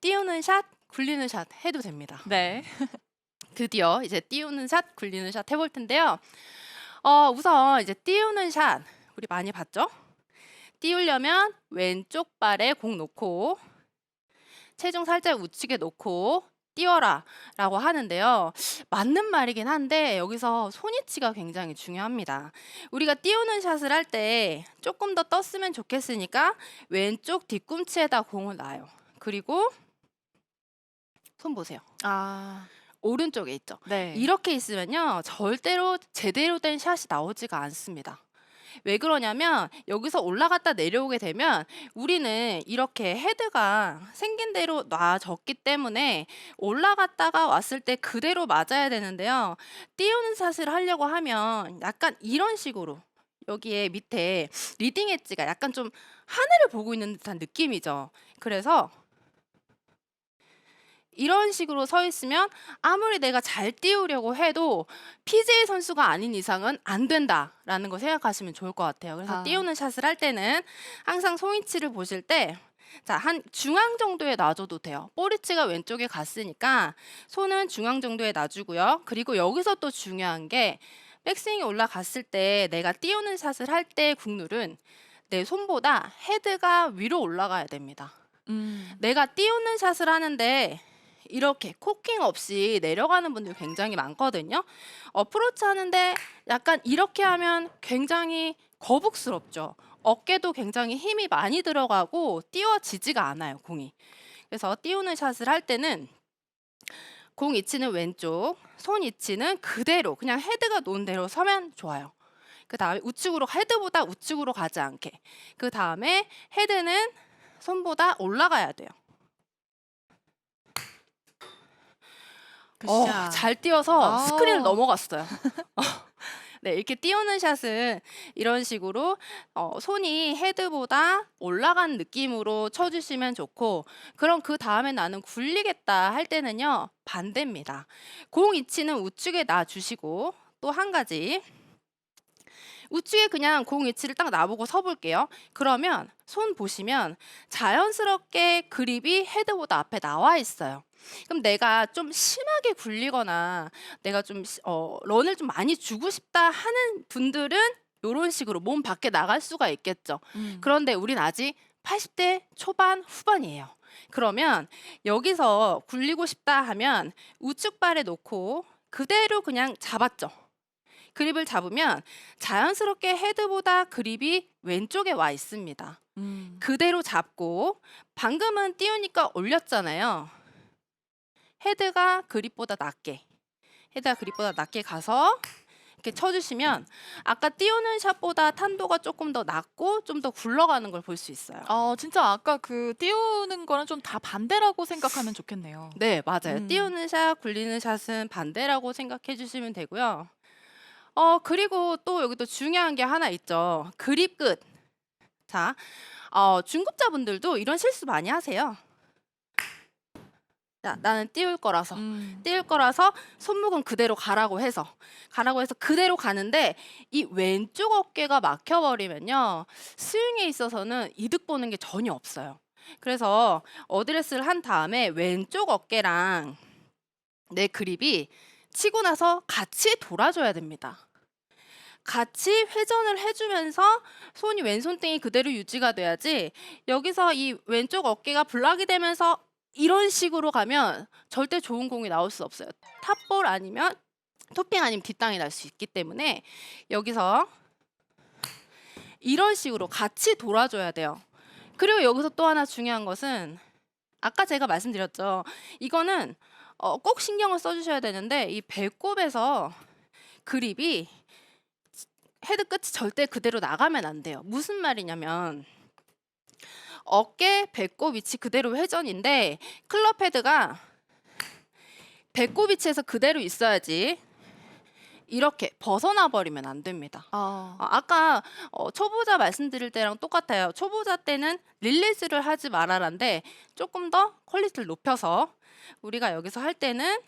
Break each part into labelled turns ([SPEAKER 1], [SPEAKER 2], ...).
[SPEAKER 1] 띄우는 샷, 굴리는 샷 해도 됩니다.
[SPEAKER 2] 네.
[SPEAKER 1] 드디어 이제 띄우는 샷, 굴리는 샷 해볼 텐데요. 어, 우선 이제 띄우는 샷 우리 많이 봤죠? 띄우려면 왼쪽 발에 공 놓고 체중 살짝 우측에 놓고 띄워라 라고 하는데요. 맞는 말이긴 한데 여기서 손위치가 굉장히 중요합니다. 우리가 띄우는 샷을 할 때 조금 더 떴으면 좋겠으니까 왼쪽 뒤꿈치에다 공을 놔요. 그리고 손 보세요.
[SPEAKER 2] 아,
[SPEAKER 1] 오른쪽에 있죠.
[SPEAKER 2] 네.
[SPEAKER 1] 이렇게 있으면요 절대로 제대로 된 샷이 나오지가 않습니다. 왜 그러냐면 여기서 올라갔다 내려오게 되면 우리는 이렇게 헤드가 생긴 대로 놔졌기 때문에 올라갔다가 왔을 때 그대로 맞아야 되는데요. 띄우는 샷을 하려고 하면 약간 이런 식으로 여기에 밑에 리딩 엣지가 약간 좀 하늘을 보고 있는 듯한 느낌이죠. 그래서 이런 식으로 서 있으면 아무리 내가 잘 띄우려고 해도 PJ 선수가 아닌 이상은 안 된다라는 거 생각하시면 좋을 것 같아요. 그래서
[SPEAKER 2] 아.
[SPEAKER 1] 띄우는 샷을 할 때는 항상 손위치를 보실 때 자, 한 중앙 정도에 놔줘도 돼요. 볼위치가 왼쪽에 갔으니까 손은 중앙 정도에 놔주고요. 그리고 여기서 또 중요한 게 백스윙이 올라갔을 때 내가 띄우는 샷을 할 때 국룰은 내 손보다 헤드가 위로 올라가야 됩니다.
[SPEAKER 2] 음.
[SPEAKER 1] 내가 띄우는 샷을 하는데 이렇게 코킹 없이 내려가는 분들 굉장히 많거든요. 어프로치 하는데 약간 이렇게 하면 굉장히 거북스럽죠. 어깨도 굉장히 힘이 많이 들어가고 띄워지지가 않아요, 공이. 그래서 띄우는 샷을 할 때는 공 위치는 왼쪽, 손 위치는 그대로 그냥 헤드가 놓은 대로 서면 좋아요. 그 다음에 우측으로 헤드보다 우측으로 가지 않게. 그 다음에 헤드는 손보다 올라가야 돼요. 어,
[SPEAKER 2] 굿샷.
[SPEAKER 1] 잘 띄어서
[SPEAKER 2] 아.
[SPEAKER 1] 스크린을 넘어갔어요. 어, 네, 이렇게 띄우는 샷은 이런 식으로 어, 손이 헤드보다 올라간 느낌으로 쳐주시면 좋고, 그럼 그 다음에 나는 굴리겠다 할 때는요 반대입니다. 공 위치는 우측에 놔주시고 또 한 가지 우측에 그냥 공 위치를 딱 놔보고 서볼게요. 그러면 손 보시면 자연스럽게 그립이 헤드보다 앞에 나와 있어요. 그럼 내가 좀 심하게 굴리거나 내가 좀 시- 어, 런을 좀 많이 주고 싶다 하는 분들은 이런 식으로 몸 밖에 나갈 수가 있겠죠.
[SPEAKER 2] 음.
[SPEAKER 1] 그런데 우린 아직 80대 초반 후반이에요. 그러면 여기서 굴리고 싶다 하면 우측 발에 놓고 그대로 그냥 잡았죠. 그립을 잡으면 자연스럽게 헤드보다 그립이 왼쪽에 와 있습니다.
[SPEAKER 2] 음.
[SPEAKER 1] 그대로 잡고 방금은 띄우니까 올렸잖아요. 헤드가 그립보다 낮게 헤드가 그립보다 낮게 가서 이렇게 쳐주시면 아까 띄우는 샷보다 탄도가 조금 더 낮고 좀 더 굴러가는 걸 볼 수 있어요.
[SPEAKER 2] 어, 진짜 아까 그 띄우는 거는 좀다 반대라고 생각하면 좋겠네요.
[SPEAKER 1] 네, 맞아요.
[SPEAKER 2] 음.
[SPEAKER 1] 띄우는 샷, 굴리는 샷은 반대라고 생각해 주시면 되고요. 어, 그리고 또 여기 또 중요한 게 하나 있죠. 그립 끝. 자, 어, 중급자분들도 이런 실수 많이 하세요. 자, 나는 띄울 거라서.
[SPEAKER 2] 음.
[SPEAKER 1] 띄울 거라서 손목은 그대로 가라고 해서 가라고 해서 그대로 가는데 이 왼쪽 어깨가 막혀버리면요 스윙에 있어서는 이득 보는 게 전혀 없어요. 그래서 어드레스를 한 다음에 왼쪽 어깨랑 내 그립이 치고 나서 같이 돌아줘야 됩니다. 같이 회전을 해주면서 손이 왼손등이 그대로 유지가 돼야지 여기서 이 왼쪽 어깨가 블락이 되면서 이런 식으로 가면 절대 좋은 공이 나올 수 없어요. 탑볼 아니면 토핑 아니면 뒷땅이 날 수 있기 때문에 여기서 이런 식으로 같이 돌아줘야 돼요. 그리고 여기서 또 하나 중요한 것은 아까 제가 말씀드렸죠. 이거는 어, 꼭 신경을 써주셔야 되는데 이 배꼽에서 그립이 헤드 끝이 절대 그대로 나가면 안 돼요. 무슨 말이냐면 어깨, 배꼽 위치 그대로 회전인데 클럽 헤드가 배꼽 위치에서 그대로 있어야지 이렇게 벗어나 버리면 안 됩니다.
[SPEAKER 2] 아.
[SPEAKER 1] 어, 아까 어, 초보자 말씀드릴 때랑 똑같아요. 초보자 때는 릴리즈를 하지 말아라인데 조금 더 퀄리티를 높여서 우리가 여기서 할 때는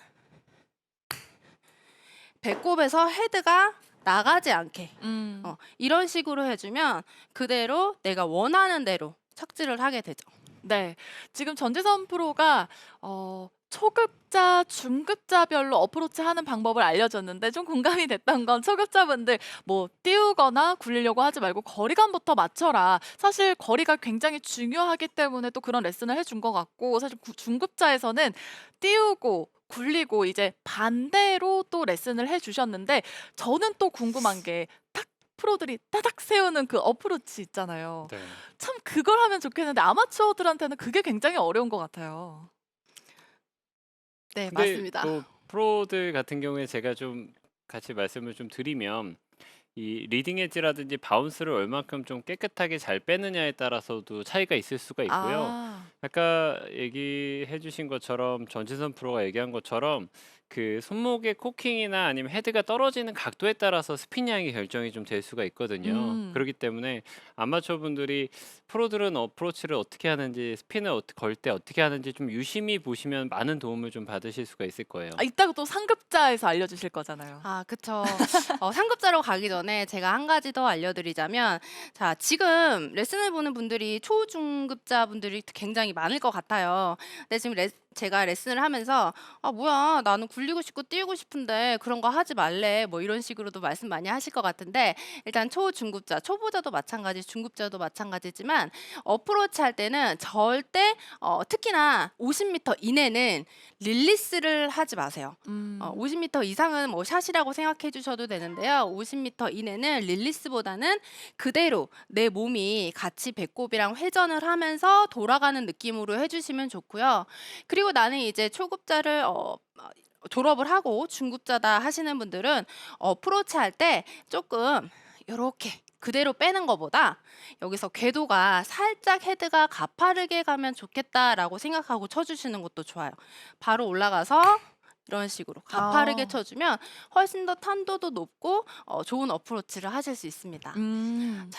[SPEAKER 1] 배꼽에서 헤드가 나가지 않게
[SPEAKER 2] 음.
[SPEAKER 1] 어, 이런 식으로 해주면 그대로 내가 원하는 대로 착지를 하게 되죠.
[SPEAKER 2] 네. 지금 전지선 프로가 어 초급자, 중급자별로 어프로치 하는 방법을 알려줬는데 좀 공감이 됐던 건 초급자분들 뭐 띄우거나 굴리려고 하지 말고 거리감부터 맞춰라. 사실 거리가 굉장히 중요하기 때문에 또 그런 레슨을 해준 것 같고 사실 구- 중급자에서는 띄우고 굴리고 이제 반대로 또 레슨을 해 주셨는데 저는 또 궁금한 게 탁 프로들이 따닥 세우는 그 어프로치 있잖아요.
[SPEAKER 3] 네.
[SPEAKER 2] 참 그걸 하면 좋겠는데 아마추어들한테는 그게 굉장히 어려운 것 같아요.
[SPEAKER 1] 네,
[SPEAKER 3] 근데
[SPEAKER 1] 맞습니다.
[SPEAKER 3] 뭐 프로들 같은 경우에 제가 좀 같이 말씀을 좀 드리면 이 리딩 엣지라든지 바운스를 얼만큼 좀 깨끗하게 잘 빼느냐에 따라서도 차이가 있을 수가 있고요.
[SPEAKER 2] 아,
[SPEAKER 3] 아까 얘기해 주신 것처럼 전지선 프로가 얘기한 것처럼 그 손목의 코킹이나 아니면 헤드가 떨어지는 각도에 따라서 스피닝이 결정이 좀 될 수가 있거든요.
[SPEAKER 2] 음.
[SPEAKER 3] 그렇기 때문에 아마추어 분들이 프로들은 어프로치를 어떻게 하는지 스핀을 걸 때 어떻게 하는지 좀 유심히 보시면 많은 도움을 좀 받으실 수가 있을 거예요.
[SPEAKER 2] 아, 이따가 또 상급자에서 알려주실 거잖아요.
[SPEAKER 1] 아, 그쵸. 어, 상급자로 가기 전에 제가 한 가지 더 알려드리자면, 자, 지금 레슨을 보는 분들이 초중급자 분들이 굉장히 많을 것 같아요. 근데 지금 레, 제가 레슨을 하면서, 아, 뭐야, 나는 굴리고 싶고 뛰고 싶은데 그런 거 하지 말래. 뭐 이런 식으로도 말씀 많이 하실 것 같은데, 일단 초중급자, 초보자도 마찬가지, 중급자도 마찬가지지만, 어프로치 할 때는 절대, 어, 특히나 50m 이내는 릴리스를 하지 마세요.
[SPEAKER 2] 음.
[SPEAKER 1] 어, 50m 이상은 뭐 샷이라고 생각해 주셔도 되는데요. 50m 이내는 릴리스보다는 그대로 내 몸이 같이 배꼽이랑 회전을 하면서 돌아가는 느낌으로 해주시면 좋고요. 그리고 나는 이제 초급자를 어, 어, 졸업을 하고 중급자다 하시는 분들은 어프로치 할 때 조금 이렇게 그대로 빼는 것보다 여기서 궤도가 살짝 헤드가 가파르게 가면 좋겠다라고 생각하고 쳐주시는 것도 좋아요. 바로 올라가서 이런 식으로 가파르게
[SPEAKER 2] 아.
[SPEAKER 1] 쳐주면 훨씬 더 탄도도 높고 어, 좋은 어프로치를 하실 수 있습니다.
[SPEAKER 2] 음.
[SPEAKER 1] 자